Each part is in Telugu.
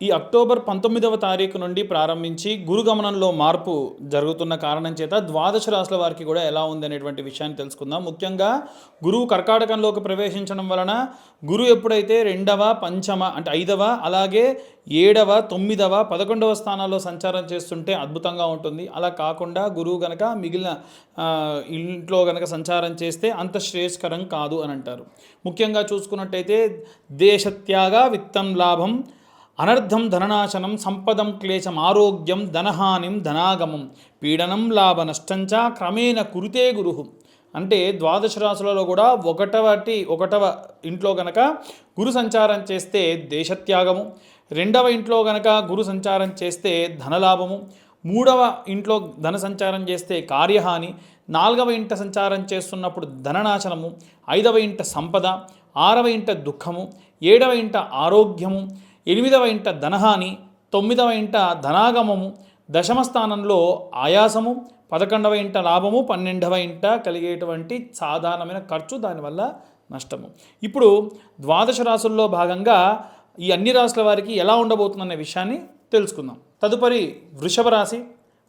ఈ అక్టోబర్ పంతొమ్మిదవ తారీఖు నుండి ప్రారంభించి గురుగమనంలో మార్పు జరుగుతున్న కారణం చేత ద్వాదశ రాశుల వారికి కూడా ఎలా ఉంది అనేటువంటి విషయాన్ని తెలుసుకుందాం. ముఖ్యంగా గురువు కర్కాటకంలోకి ప్రవేశించడం వలన గురువు ఎప్పుడైతే రెండవ పంచమ అంటే ఐదవ అలాగే ఏడవ తొమ్మిదవ పదకొండవ స్థానాల్లో సంచారం చేస్తుంటే అద్భుతంగా ఉంటుంది. అలా కాకుండా గురువు గనక మిగిలిన ఇంట్లో గనక సంచారం చేస్తే అంత శ్రేయస్కరం కాదు అని అంటారు. ముఖ్యంగా చూసుకున్నట్టయితే దేశత్యాగ విత్తం లాభం అనర్థం ధననాశనం సంపదం క్లేశం ఆరోగ్యం ధనహానిం ధనాగమం పీడనం లాభ నష్టంచ క్రమేణ కురితే గురు. అంటే ద్వాదశ రాశులలో కూడా ఒకటవటి ఒకటవ ఇంట్లో గనక గురు సంచారం చేస్తే దేశత్యాగము రెండవ ఇంట్లో గనక గురు సంచారం చేస్తే ధనలాభము మూడవ ఇంట్లో ధన సంచారం చేస్తే కార్యహాని నాలుగవ ఇంట సంచారం చేస్తున్నప్పుడు ధననాశనము ఐదవ ఇంట సంపద ఆరవ ఇంట దుఃఖము ఏడవ ఇంట ఆరోగ్యము ఎనిమిదవ ఇంట ధనహాని తొమ్మిదవ ఇంట ధనాగమము దశమ స్థానంలో ఆయాసము పదకొండవ ఇంట లాభము పన్నెండవ ఇంట కలిగేటువంటి సాధారణమైన ఖర్చు దానివల్ల నష్టము. ఇప్పుడు ద్వాదశ రాసుల్లో భాగంగా ఈ అన్ని రాసుల వారికి ఎలా ఉండబోతుందనే విషయాన్ని తెలుసుకుందాం. తదుపరి వృషభ రాశి.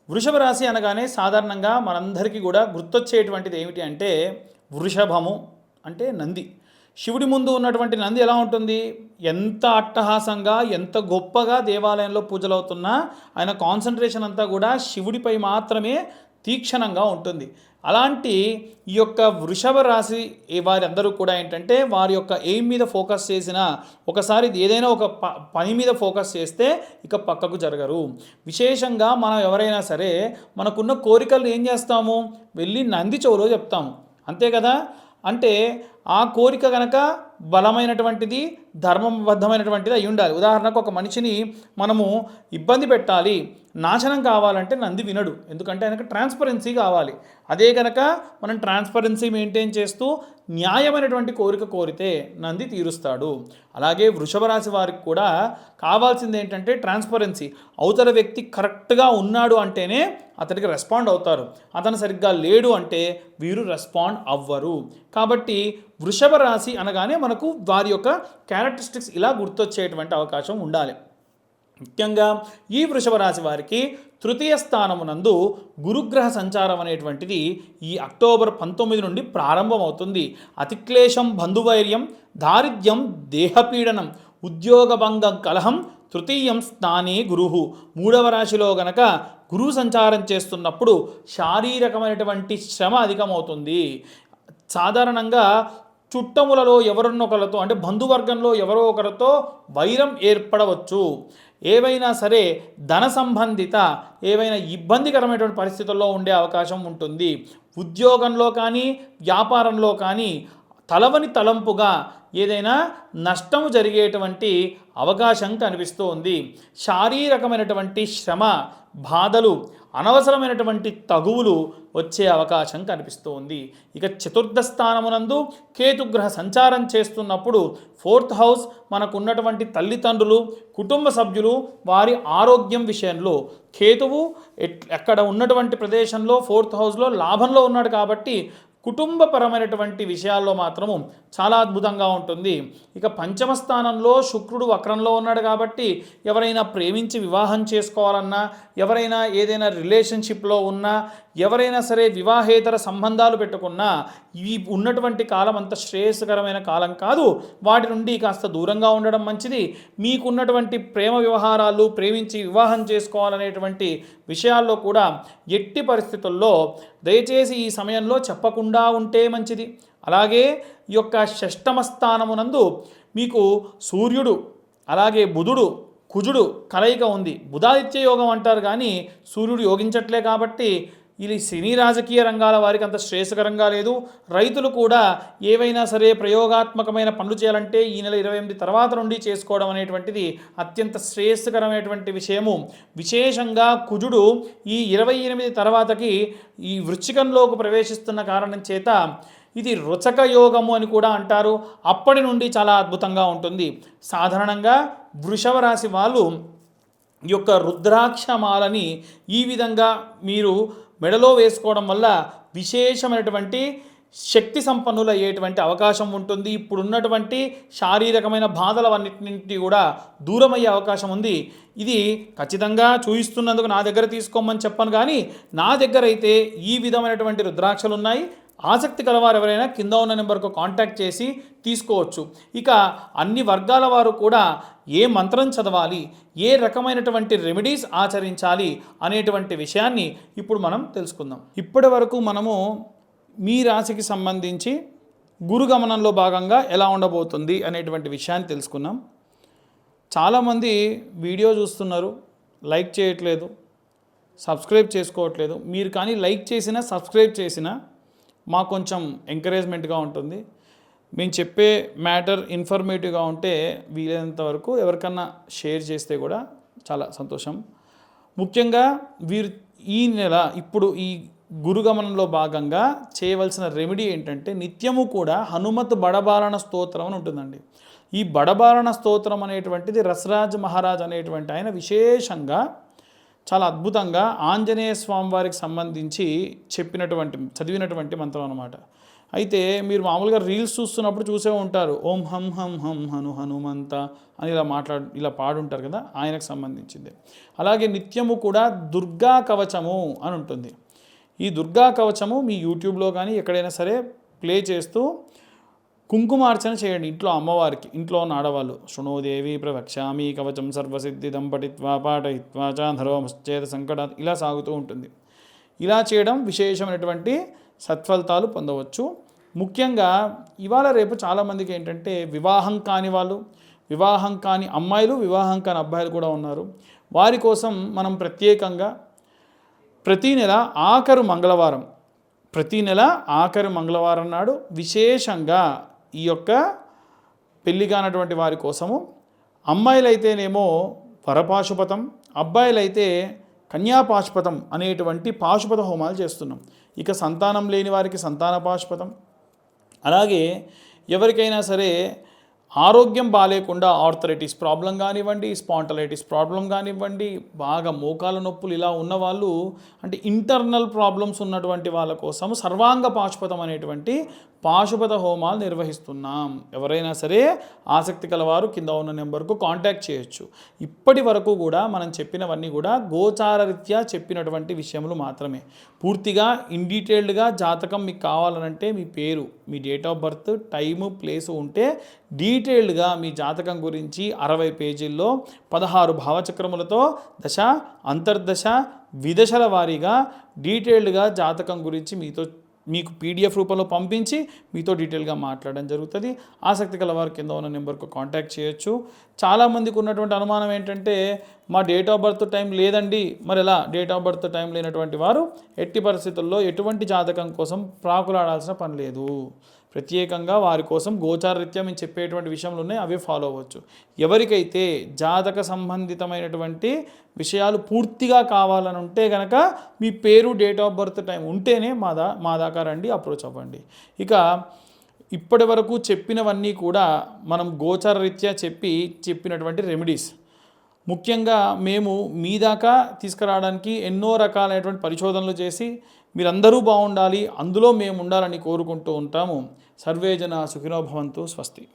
వృషభ రాశి అనగానే సాధారణంగా మనందరికీ కూడా గుర్తొచ్చేటువంటిది ఏమిటి అంటే వృషభము అంటే నంది. శివుడి ముందు ఉన్నటువంటి నంది ఎలా ఉంటుంది? ఎంత అట్టహాసంగా ఎంత గొప్పగా దేవాలయంలో పూజలు అవుతున్నా ఆయన కాన్సన్ట్రేషన్ అంతా కూడా శివుడిపై మాత్రమే తీక్షణంగా ఉంటుంది. అలాంటి ఈ యొక్క వృషభ రాశి వారందరూ కూడా ఏంటంటే వారి యొక్క ఎయిమ్ మీద ఫోకస్ చేసిన ఒకసారి ఏదైనా ఒక ప పని మీద ఫోకస్ చేస్తే ఇక పక్కకు జరగరు. విశేషంగా మనం ఎవరైనా సరే మనకున్న కోరికలు ఏం చేస్తాము? వెళ్ళి నంది చెవులో చెప్తాము. అంతే కదా? అంటే ఆ కోరిక కనుక బలమైనటువంటిది ధర్మబద్ధమైనటువంటిది అయి ఉండాలి. ఉదాహరణకు ఒక మనిషిని మనము ఇబ్బంది పెట్టాలి నాశనం కావాలంటే నంది వినడు. ఎందుకంటే ఆయనకు ట్రాన్స్పరెన్సీ కావాలి. అదే కనుక మనం ట్రాన్స్పరెన్సీ మెయింటైన్ చేస్తూ న్యాయమైనటువంటి కోరిక కోరితే నంది తీరుస్తాడు. అలాగే వృషభ రాశి వారికి కూడా కావాల్సింది ఏంటంటే ట్రాన్స్పరెన్సీ. అవతల వ్యక్తి కరెక్ట్గా ఉన్నాడు అంటేనే అతనికి రెస్పాండ్ అవుతారు. అతను సరిగ్గా లేడు అంటే వీరు రెస్పాండ్ అవ్వరు. కాబట్టి వృషభ రాశి అనగానే మనకు వారి యొక్క క్యారెక్టరిస్టిక్స్ ఇలా గుర్తొచ్చేటువంటి అవకాశం ఉండాలి. ముఖ్యంగా ఈ వృషభ రాశి వారికి తృతీయ స్థానమునందు గురుగ్రహ సంచారం అనేటువంటిది ఈ అక్టోబర్ పంతొమ్మిది నుండి ప్రారంభమవుతుంది. అతిక్లేశం బంధువైర్యం దారిద్ర్యం దేహపీడనం ఉద్యోగభంగం కలహం తృతీయం స్థానే గురువు. మూడవ రాశిలో గనక గురువు సంచారం చేస్తున్నప్పుడు శారీరకమైనటువంటి శ్రమ అధికమవుతుంది. సాధారణంగా చుట్టములలో ఎవరినొకరితో అంటే బంధువర్గంలో ఎవరో ఒకరితో వైరం ఏర్పడవచ్చు. ఏవైనా సరే ధన సంబంధిత ఏవైనా ఇబ్బందికరమైనటువంటి పరిస్థితుల్లో ఉండే అవకాశం ఉంటుంది. ఉద్యోగంలో కానీ వ్యాపారంలో కానీ తలవని తలంపుగా ఏదైనా నష్టము జరిగేటువంటి అవకాశం కనిపిస్తూ ఉంది శారీరకమైనటువంటి శ్రమ బాధలు అనవసరమైనటువంటి తగువులు వచ్చే అవకాశం కనిపిస్తూ ఉంది ఇక చతుర్థ స్థానమునందు కేతుగ్రహ సంచారం చేస్తున్నప్పుడు ఫోర్త్ హౌస్ మనకున్నటువంటి తల్లిదండ్రులు కుటుంబ సభ్యులు వారి ఆరోగ్యం విషయంలో కేతువు ఎక్కడ ఉన్నటువంటి ప్రదేశంలో ఫోర్త్ హౌస్లో లాభంలో ఉన్నాడు కాబట్టి కుటుంబపరమైనటువంటి విషయాల్లో మాత్రము చాలా అద్భుతంగా ఉంటుంది. ఇక పంచమ స్థానంలో శుక్రుడు వక్రంలో ఉన్నాడు కాబట్టి ఎవరైనా ప్రేమించి వివాహం చేసుకోవాలన్నా ఎవరైనా ఏదైనా రిలేషన్షిప్లో ఉన్నా ఎవరైనా సరే వివాహేతర సంబంధాలు పెట్టుకున్నా ఈ ఉన్నటువంటి కాలం అంత శ్రేయస్కరమైన కాలం కాదు. వాటి నుండి కాస్త దూరంగా ఉండడం మంచిది. మీకున్నటువంటి ప్రేమ వ్యవహారాలు ప్రేమించి వివాహం చేసుకోవాలనేటువంటి విషయాల్లో కూడా ఎట్టి పరిస్థితుల్లో దయచేసి ఈ సమయంలో చెప్పకుండా ఉంటే మంచిది. అలాగే ఈ యొక్క షష్టమ స్థానమునందు మీకు సూర్యుడు అలాగే బుధుడు కుజుడు కలయిక ఉంది. బుధాదిత్య యోగం అంటారు కానీ సూర్యుడు యోగించట్లే కాబట్టి ఇది సినీ రాజకీయ రంగాల వారికి అంత శ్రేయస్కరంగా లేదు. రైతులు కూడా ఏవైనా సరే ప్రయోగాత్మకమైన పనులు చేయాలంటే ఈ నెల ఇరవై ఎనిమిది తర్వాత నుండి చేసుకోవడం అనేటువంటిది అత్యంత శ్రేయస్కరమైనటువంటి విషయము. విశేషంగా కుజుడు ఈ ఇరవై ఎనిమిది తర్వాతకి ఈ వృచ్చికంలోకి ప్రవేశిస్తున్న కారణం చేత ఇది రుచక యోగము అని కూడా అంటారు. అప్పటి నుండి చాలా అద్భుతంగా ఉంటుంది. సాధారణంగా వృషభ రాశి వాళ్ళు ఈ యొక్క రుద్రాక్షమాలని ఈ విధంగా మీరు మెడలో వేసుకోవడం వల్ల విశేషమైనటువంటి శక్తి సంపన్నులు అయ్యేటువంటి అవకాశం ఉంటుంది. ఇప్పుడున్నటువంటి శారీరకమైన బాధలవన్నింటినీ కూడా దూరం అయ్యే అవకాశం ఉంది. ఇది ఖచ్చితంగా చూయిస్తున్నందుకు నా దగ్గర తీసుకోమని చెప్పను కానీ నా దగ్గర అయితే ఈ విధమైనటువంటి రుద్రాక్షలు ఉన్నాయి ఆసక్తి కలవారు ఎవరైనా కింద ఉన్న నెంబర్కు కాంటాక్ట్ చేసి తీసుకోవచ్చు. ఇక అన్ని వర్గాల వారు కూడా ఏ మంత్రం చదవాలి ఏ రకమైనటువంటి రెమెడీస్ ఆచరించాలి అనేటువంటి విషయాన్ని ఇప్పుడు మనం తెలుసుకుందాం. ఇప్పటి వరకు మనము మీ రాశికి సంబంధించి గురుగమనంలో భాగంగా ఎలా ఉండబోతుంది అనేటువంటి విషయాన్ని తెలుసుకున్నాం చాలామంది వీడియో చూస్తున్నారు లైక్ చేయట్లేదు సబ్స్క్రైబ్ చేసుకోవట్లేదు. మీరు కానీ లైక్ చేసినా సబ్స్క్రైబ్ చేసినా మాకు కొంచెం ఎంకరేజ్మెంట్గా ఉంటుంది. మేము చెప్పే మ్యాటర్ ఇన్ఫర్మేటివ్గా ఉంటే వీలైనంత వరకు ఎవరికన్నా షేర్ చేస్తే కూడా చాలా సంతోషం. ముఖ్యంగా వీరు ఈ నెల ఇప్పుడు ఈ గురుగమనంలో భాగంగా చేయవలసిన రెమెడీ ఏంటంటే నిత్యము కూడా హనుమత్ బడబారణ స్తోత్రం అని ఉంటుందండి. ఈ బడబారణ స్తోత్రం అనేటువంటిది రసరాజ్ మహారాజ్ అనేటువంటి ఆయన విశేషంగా చాలా అద్భుతంగా ఆంజనేయ స్వామి వారికి సంబంధించి చెప్పినటువంటి చదివినటువంటి మంత్రం అనమాట అయితే మీరు మామూలుగా రీల్స్ చూస్తున్నప్పుడు చూసే ఉంటారు. ఓం హం హం హం హను హనుమంత అని ఇలా మాట్లాడు ఇలా పాడుంటారు కదా ఆయనకు సంబంధించింది. అలాగే నిత్యము కూడా దుర్గా కవచము అని ఉంటుంది. ఈ దుర్గా కవచము మీ యూట్యూబ్లో కానీ ఎక్కడైనా సరే ప్లే చేస్తూ కుంకుమార్చన చేయండి. ఇంట్లో అమ్మవారికి ఇంట్లో ఉన్న ఆడవాళ్ళు. శృణోదేవి ప్రవక్ష్యామి కవచం సర్వసిద్ధి దంపటిత్వా పాఠయిత్వా చాధరోమశ్చేత సంకట ఇలా సాగుతూ ఉంటుంది. ఇలా చేయడం విశేషమైనటువంటి సత్ఫలితాలు పొందవచ్చు. ముఖ్యంగా ఇవాళ రేపు చాలామందికి ఏంటంటే వివాహం కాని వాళ్ళు వివాహం కాని అమ్మాయిలు వివాహం కాని అబ్బాయిలు కూడా ఉన్నారు. వారి కోసం మనం ప్రత్యేకంగా ప్రతీ నెల ఆఖరు మంగళవారం ప్రతి నెల ఆఖరి మంగళవారం నాడు విశేషంగా ఈ యొక్క పెళ్ళి కానటువంటి వారి కోసము అమ్మాయిలైతేనేమో వరపాశుపతం అబ్బాయిలైతే కన్యాపాశుపతం అనేటువంటి పాశుపత హోమాలు చేస్తున్నాం. ఇక సంతానం లేని వారికి సంతాన పాశుపతం. అలాగే ఎవరికైనా సరే ఆరోగ్యం బాగాలేకుండా ఆర్థరైటిస్ ప్రాబ్లం కానివ్వండి స్పాంటలైటిస్ ప్రాబ్లం కానివ్వండి బాగా మోకాల నొప్పులు ఇలా ఉన్నవాళ్ళు అంటే ఇంటర్నల్ ప్రాబ్లమ్స్ ఉన్నటువంటి వాళ్ళ కోసం సర్వాంగ పాశుపతం అనేటువంటి పాశుపత హోమాలు నిర్వహిస్తున్నాం. ఎవరైనా సరే ఆసక్తి కలవారు కింద ఉన్న నెంబర్కు కాంటాక్ట్ చేయొచ్చు. ఇప్పటి వరకు కూడా మనం చెప్పినవన్నీ కూడా గోచారరీత్యా చెప్పినటువంటి విషయములు మాత్రమే. పూర్తిగా ఇన్ డీటెయిల్డ్గా జాతకం మీకు కావాలనంటే మీ పేరు మీ date of birth time place ఉంటే డీటెయిల్డ్గా మీ జాతకం గురించి అరవై పేజీల్లో పదహారు భావచక్రములతో దశ అంతర్దశ విదశల వారీగా డీటెయిల్డ్గా జాతకం గురించి మీతో మీకు పీడిఎఫ్ రూపంలో పంపించి మీతో డీటెయిల్గా మాట్లాడడం జరుగుతుంది. ఆసక్తి కలవారు కింద ఉన్న నెంబర్కు కాంటాక్ట్ చేయొచ్చు. చాలామందికి ఉన్నటువంటి అనుమానం ఏంటంటే మా డేట్ ఆఫ్ బర్త్ టైం లేదండి. మరి ఎలా? డేట్ ఆఫ్ బర్త్ టైం లేనటువంటి వారు ఎట్టి పరిస్థితుల్లో ఎటువంటి జాతకం కోసం ప్రాకులాడాల్సిన పని లేదు. ప్రత్యేకంగా వారి కోసం గోచారరీత్యా మేము చెప్పేటువంటి విషయంలో ఉన్నాయి. అవే ఫాలో అవ్వచ్చు. ఎవరికైతే జాతక సంబంధితమైనటువంటి విషయాలు పూర్తిగా కావాలని ఉంటే కనుక మీ పేరు డేట్ ఆఫ్ బర్త్ టైం ఉంటేనే మా దా మా దాకా రండి అప్రోచ్ అవ్వండి. ఇక ఇప్పటి వరకు చెప్పినవన్నీ కూడా మనం గోచారరీత్యా చెప్పి చెప్పినటువంటి రెమెడీస్ ముఖ్యంగా మేము మీ దాకా తీసుకురావడానికి ఎన్నో రకాలైనటువంటి పరిశోధనలు చేసి మీరందరూ బాగుండాలి అందులో మేము ఉండాలని కోరుకుంటూ ఉంటాము. సర్వేజన సుఖినోభవంతు స్వస్తి.